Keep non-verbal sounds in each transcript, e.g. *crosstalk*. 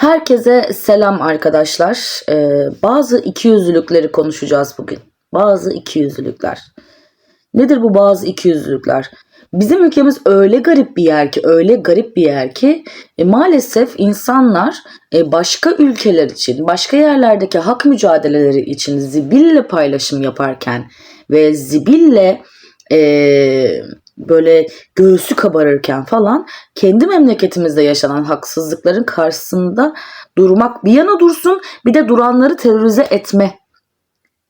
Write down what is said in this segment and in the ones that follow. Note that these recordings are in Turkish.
Herkese selam arkadaşlar. Ee, bazı ikiyüzlülükleri konuşacağız bugün. Bazı ikiyüzlülükler. Nedir bu bazı ikiyüzlülükler? Bizim ülkemiz öyle garip bir yer ki, öyle garip bir yer ki e, maalesef insanlar e, başka ülkeler için, başka yerlerdeki hak mücadeleleri için zibille paylaşım yaparken ve zibille e, böyle göğsü kabarırken falan kendi memleketimizde yaşanan haksızlıkların karşısında durmak bir yana dursun bir de duranları terörize etme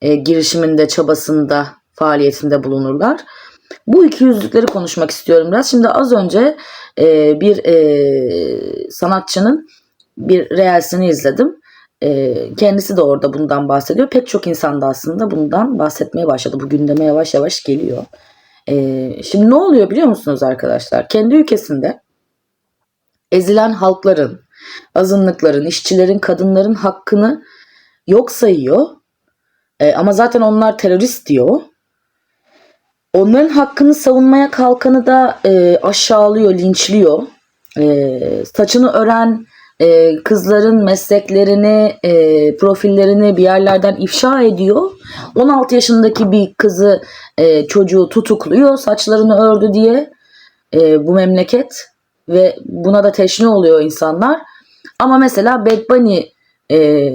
e, girişiminde çabasında faaliyetinde bulunurlar. Bu iki yüzlükleri konuşmak istiyorum biraz. Şimdi az önce e, bir e, sanatçının bir reelsini izledim. E, kendisi de orada bundan bahsediyor. Pek çok insan da aslında bundan bahsetmeye başladı. Bu gündeme yavaş yavaş geliyor. Ee, şimdi ne oluyor biliyor musunuz arkadaşlar? Kendi ülkesinde ezilen halkların, azınlıkların, işçilerin, kadınların hakkını yok sayıyor. Ee, ama zaten onlar terörist diyor. Onların hakkını savunmaya kalkanı da e, aşağılıyor, linçliyor. E, saçını ören e, kızların mesleklerini, e, profillerini bir yerlerden ifşa ediyor. 16 yaşındaki bir kızı e, çocuğu tutukluyor saçlarını ördü diye e, bu memleket ve buna da teşne oluyor insanlar. Ama mesela Bad Bunny e,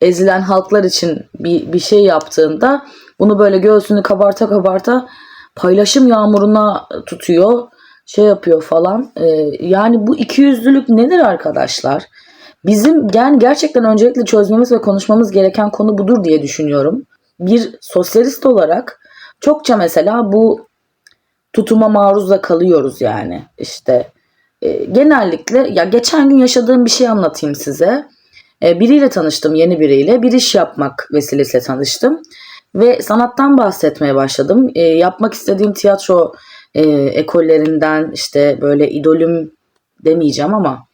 ezilen halklar için bir, bir şey yaptığında bunu böyle göğsünü kabarta kabarta paylaşım yağmuruna tutuyor şey yapıyor falan. Ee, yani bu ikiyüzlülük nedir arkadaşlar? Bizim yani gerçekten öncelikle çözmemiz ve konuşmamız gereken konu budur diye düşünüyorum. Bir sosyalist olarak çokça mesela bu tutuma maruz da kalıyoruz yani. İşte e, genellikle ya geçen gün yaşadığım bir şey anlatayım size. E, biriyle tanıştım, yeni biriyle. Bir iş yapmak vesilesiyle tanıştım. Ve sanattan bahsetmeye başladım. E, yapmak istediğim tiyatro e, ekollerinden işte böyle idolüm demeyeceğim ama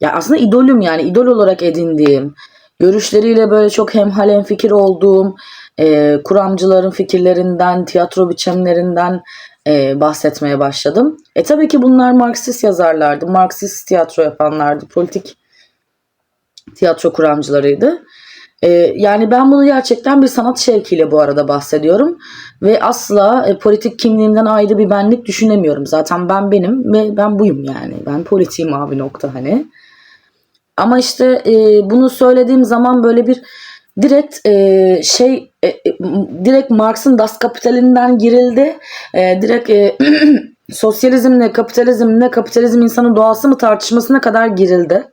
ya aslında idolüm yani idol olarak edindiğim görüşleriyle böyle çok hemhal hem fikir olduğum e, kuramcıların fikirlerinden tiyatro biçimlerinden e, bahsetmeye başladım. E tabii ki bunlar Marksist yazarlardı. Marksist tiyatro yapanlardı. Politik tiyatro kuramcılarıydı. Ee, yani ben bunu gerçekten bir sanat şevkiyle bu arada bahsediyorum. Ve asla e, politik kimliğimden ayrı bir benlik düşünemiyorum. Zaten ben benim ve ben buyum yani. Ben politiğim abi nokta hani. Ama işte e, bunu söylediğim zaman böyle bir direkt e, şey e, e, direkt Marx'ın Das Kapital'inden girildi. E, direkt e, *clears throat* sosyalizmle kapitalizmle kapitalizm insanın doğası mı tartışmasına kadar girildi.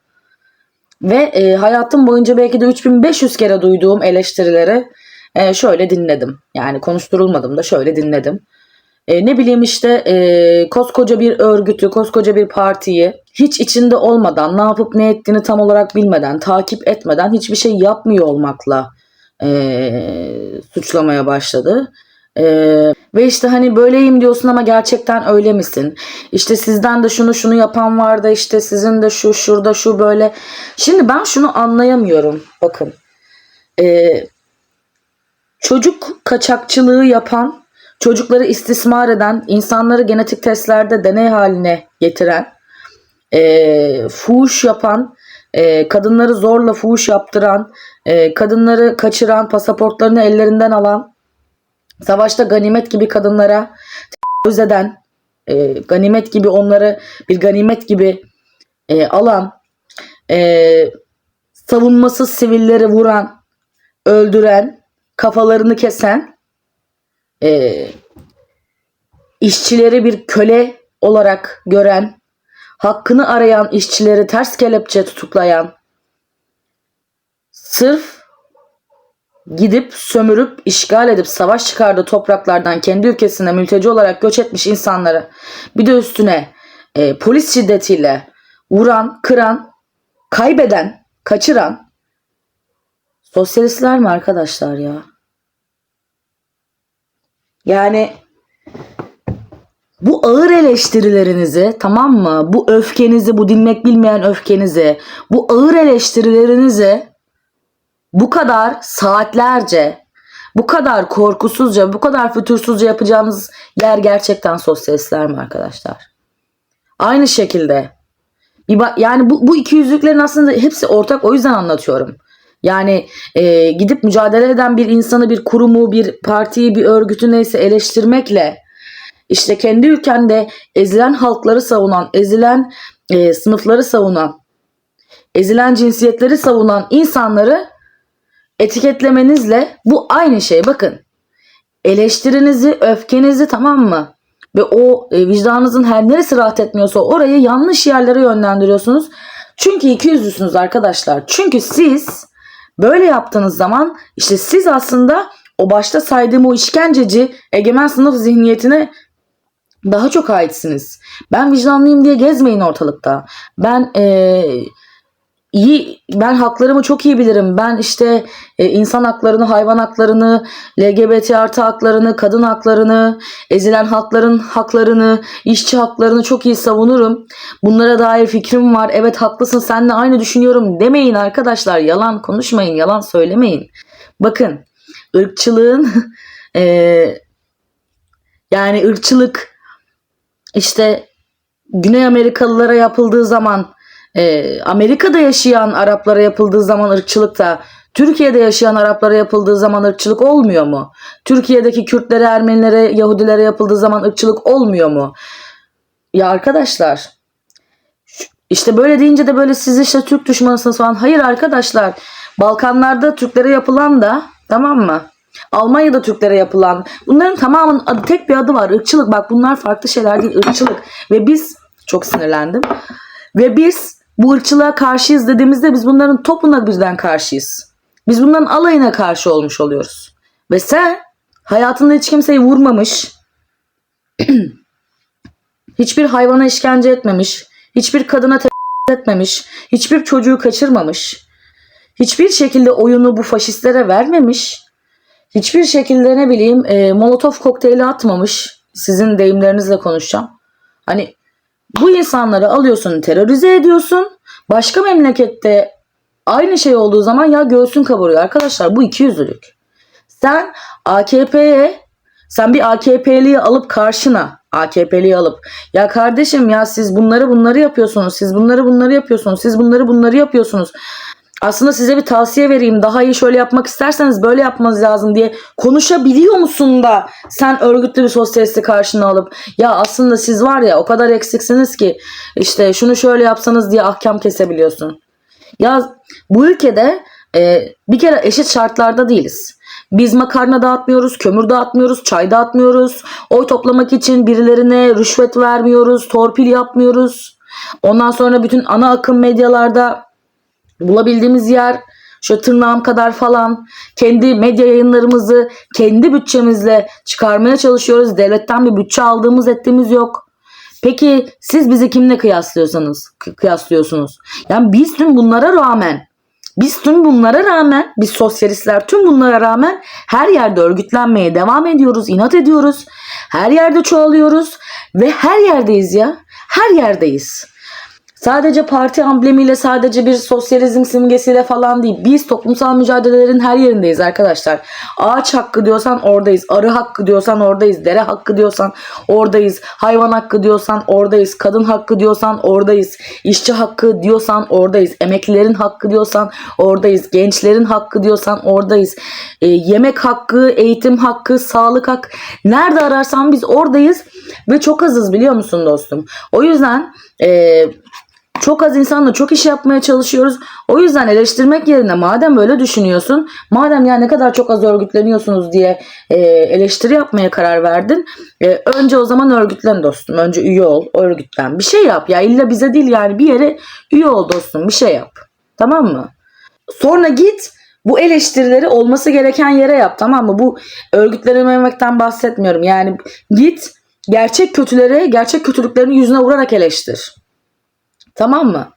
Ve e, hayatım boyunca belki de 3500 kere duyduğum eleştirileri e, şöyle dinledim. Yani konuşturulmadım da şöyle dinledim. E, ne bileyim işte e, koskoca bir örgütü, koskoca bir partiyi hiç içinde olmadan, ne yapıp ne ettiğini tam olarak bilmeden, takip etmeden hiçbir şey yapmıyor olmakla e, suçlamaya başladı. Ee, ve işte hani böyleyim diyorsun ama gerçekten öyle misin? İşte sizden de şunu şunu yapan var da işte sizin de şu şurada şu böyle. Şimdi ben şunu anlayamıyorum. Bakın. Ee, çocuk kaçakçılığı yapan, çocukları istismar eden, insanları genetik testlerde deney haline getiren, e, fuhuş yapan, e, kadınları zorla fuhuş yaptıran, e, kadınları kaçıran, pasaportlarını ellerinden alan, Savaşta ganimet gibi kadınlara tecavüz eden, e, ganimet gibi onları bir ganimet gibi e, alan, e, savunmasız sivilleri vuran, öldüren, kafalarını kesen, e, işçileri bir köle olarak gören, hakkını arayan işçileri ters kelepçe tutuklayan, sırf gidip sömürüp işgal edip savaş çıkardığı topraklardan kendi ülkesine mülteci olarak göç etmiş insanları bir de üstüne e, polis şiddetiyle vuran, kıran, kaybeden, kaçıran sosyalistler mi arkadaşlar ya? Yani bu ağır eleştirilerinizi tamam mı? Bu öfkenizi, bu dinmek bilmeyen öfkenizi, bu ağır eleştirilerinizi bu kadar saatlerce, bu kadar korkusuzca, bu kadar fütursuzca yapacağınız yer gerçekten sosyalistler mi arkadaşlar? Aynı şekilde Yani bu, bu iki yüzlüklerin aslında hepsi ortak o yüzden anlatıyorum. Yani e, gidip mücadele eden bir insanı, bir kurumu, bir partiyi, bir örgütü neyse eleştirmekle işte kendi ülkende ezilen halkları savunan, ezilen e, sınıfları savunan, ezilen cinsiyetleri savunan insanları etiketlemenizle bu aynı şey. Bakın eleştirinizi, öfkenizi tamam mı? Ve o e, vicdanınızın her neresi rahat etmiyorsa orayı yanlış yerlere yönlendiriyorsunuz. Çünkü iki yüzlüsünüz arkadaşlar. Çünkü siz böyle yaptığınız zaman işte siz aslında o başta saydığım o işkenceci egemen sınıf zihniyetine daha çok aitsiniz. Ben vicdanlıyım diye gezmeyin ortalıkta. Ben eee iyi ben haklarımı çok iyi bilirim. Ben işte e, insan haklarını, hayvan haklarını, LGBT artı haklarını, kadın haklarını, ezilen halkların haklarını, işçi haklarını çok iyi savunurum. Bunlara dair fikrim var. Evet haklısın seninle aynı düşünüyorum demeyin arkadaşlar. Yalan konuşmayın, yalan söylemeyin. Bakın ırkçılığın *laughs* e, yani ırkçılık işte Güney Amerikalılara yapıldığı zaman e, Amerika'da yaşayan Araplara yapıldığı zaman ırkçılık da Türkiye'de yaşayan Araplara yapıldığı zaman ırkçılık olmuyor mu? Türkiye'deki Kürtlere, Ermenilere, Yahudilere yapıldığı zaman ırkçılık olmuyor mu? Ya arkadaşlar işte böyle deyince de böyle siz işte Türk düşmanısınız falan. Hayır arkadaşlar Balkanlarda Türklere yapılan da tamam mı? Almanya'da Türklere yapılan bunların tamamının adı, tek bir adı var ırkçılık. Bak bunlar farklı şeyler değil ırkçılık. Ve biz çok sinirlendim. Ve biz bu ırkçılığa karşıyız dediğimizde biz bunların topuna birden karşıyız. Biz bunların alayına karşı olmuş oluyoruz. Ve sen hayatında hiç kimseyi vurmamış, *clears throat* hiçbir hayvana işkence etmemiş, hiçbir kadına tecavüz etmemiş, hiçbir çocuğu kaçırmamış, hiçbir şekilde oyunu bu faşistlere vermemiş, hiçbir şekilde ne bileyim e, molotof kokteyli atmamış. Sizin deyimlerinizle konuşacağım. Hani bu insanları alıyorsun terörize ediyorsun. Başka memlekette aynı şey olduğu zaman ya göğsün kabarıyor. Arkadaşlar bu ikiyüzlülük. Sen AKP'ye sen bir AKP'liyi alıp karşına AKP'liyi alıp ya kardeşim ya siz bunları bunları yapıyorsunuz. Siz bunları bunları yapıyorsunuz. Siz bunları bunları yapıyorsunuz. Aslında size bir tavsiye vereyim. Daha iyi şöyle yapmak isterseniz böyle yapmanız lazım diye konuşabiliyor musun da sen örgütlü bir sosyalisti karşına alıp ya aslında siz var ya o kadar eksiksiniz ki işte şunu şöyle yapsanız diye ahkam kesebiliyorsun. Ya bu ülkede e, bir kere eşit şartlarda değiliz. Biz makarna dağıtmıyoruz, kömür dağıtmıyoruz, çay dağıtmıyoruz. Oy toplamak için birilerine rüşvet vermiyoruz, torpil yapmıyoruz. Ondan sonra bütün ana akım medyalarda bulabildiğimiz yer şu tırnağım kadar falan kendi medya yayınlarımızı kendi bütçemizle çıkarmaya çalışıyoruz. Devletten bir bütçe aldığımız ettiğimiz yok. Peki siz bizi kimle kıyaslıyorsanız kı- kıyaslıyorsunuz? Yani biz tüm bunlara rağmen biz tüm bunlara rağmen biz sosyalistler tüm bunlara rağmen her yerde örgütlenmeye devam ediyoruz, inat ediyoruz. Her yerde çoğalıyoruz ve her yerdeyiz ya. Her yerdeyiz. Sadece parti amblemiyle sadece bir sosyalizm simgesiyle falan değil. Biz toplumsal mücadelelerin her yerindeyiz arkadaşlar. Ağaç hakkı diyorsan oradayız. Arı hakkı diyorsan oradayız. Dere hakkı diyorsan oradayız. Hayvan hakkı diyorsan oradayız. Kadın hakkı diyorsan oradayız. İşçi hakkı diyorsan oradayız. Emeklilerin hakkı diyorsan oradayız. Gençlerin hakkı diyorsan oradayız. Ee, yemek hakkı, eğitim hakkı, sağlık hakkı. Nerede ararsan biz oradayız. Ve çok azız biliyor musun dostum? O yüzden... E, çok az insanla çok iş yapmaya çalışıyoruz. O yüzden eleştirmek yerine madem böyle düşünüyorsun, madem ya ne kadar çok az örgütleniyorsunuz diye e, eleştiri yapmaya karar verdin. e, önce o zaman örgütlen dostum. Önce üye ol, örgütlen. Bir şey yap ya illa bize değil yani bir yere üye ol dostum. Bir şey yap. Tamam mı? Sonra git bu eleştirileri olması gereken yere yap tamam mı? Bu örgütlenememekten bahsetmiyorum. Yani git gerçek kötüleri, gerçek kötülüklerini yüzüne vurarak eleştir. Tamam mı?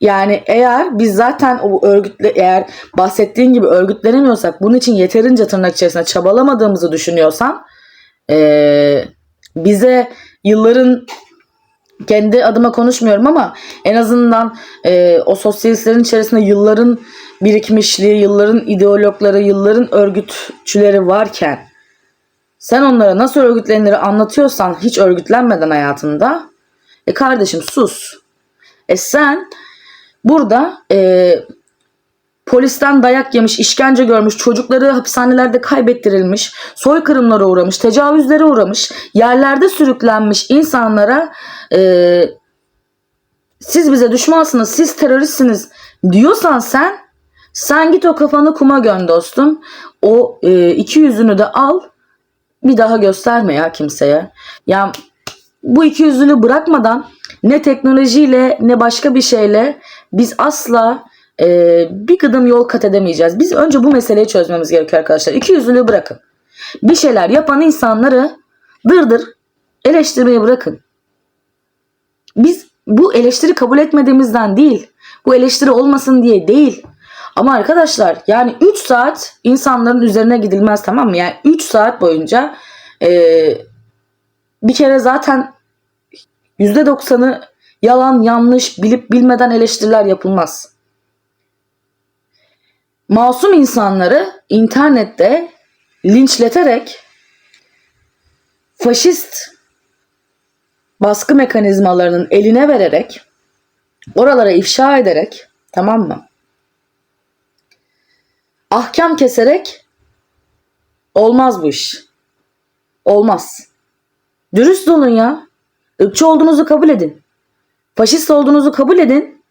Yani eğer biz zaten o örgütle eğer bahsettiğin gibi örgütlenemiyorsak bunun için yeterince tırnak içerisinde çabalamadığımızı düşünüyorsan eee, bize yılların kendi adıma konuşmuyorum ama en azından eee, o sosyalistlerin içerisinde yılların birikmişliği, yılların ideologları, yılların örgütçüleri varken sen onlara nasıl örgütlenir anlatıyorsan hiç örgütlenmeden hayatında e kardeşim sus. E sen burada e, polisten dayak yemiş, işkence görmüş, çocukları hapishanelerde kaybettirilmiş, soykırımlara uğramış, tecavüzlere uğramış, yerlerde sürüklenmiş insanlara e, siz bize düşmansınız, siz teröristsiniz diyorsan sen sen git o kafanı kuma göm dostum. O e, iki yüzünü de al. Bir daha gösterme ya kimseye. Ya bu iki yüzlülüğü bırakmadan ne teknolojiyle ne başka bir şeyle biz asla e, bir gıdım yol kat edemeyeceğiz. Biz önce bu meseleyi çözmemiz gerekiyor arkadaşlar. İki yüzlülüğü bırakın. Bir şeyler yapan insanları dırdır eleştirmeyi bırakın. Biz bu eleştiri kabul etmediğimizden değil. Bu eleştiri olmasın diye değil. Ama arkadaşlar yani 3 saat insanların üzerine gidilmez tamam mı? Yani 3 saat boyunca eee, bir kere zaten %90'ı yalan yanlış bilip bilmeden eleştiriler yapılmaz. Masum insanları internette linçleterek faşist baskı mekanizmalarının eline vererek oralara ifşa ederek tamam mı? Ahkam keserek olmaz bu iş. Olmaz. Dürüst olun ya. Irkçı olduğunuzu kabul edin. Faşist olduğunuzu kabul edin.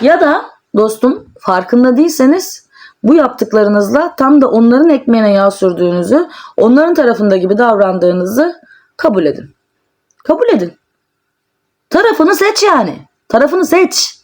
Ya da dostum farkında değilseniz bu yaptıklarınızla tam da onların ekmeğine yağ sürdüğünüzü, onların tarafında gibi davrandığınızı kabul edin. Kabul edin. Tarafını seç yani. Tarafını seç.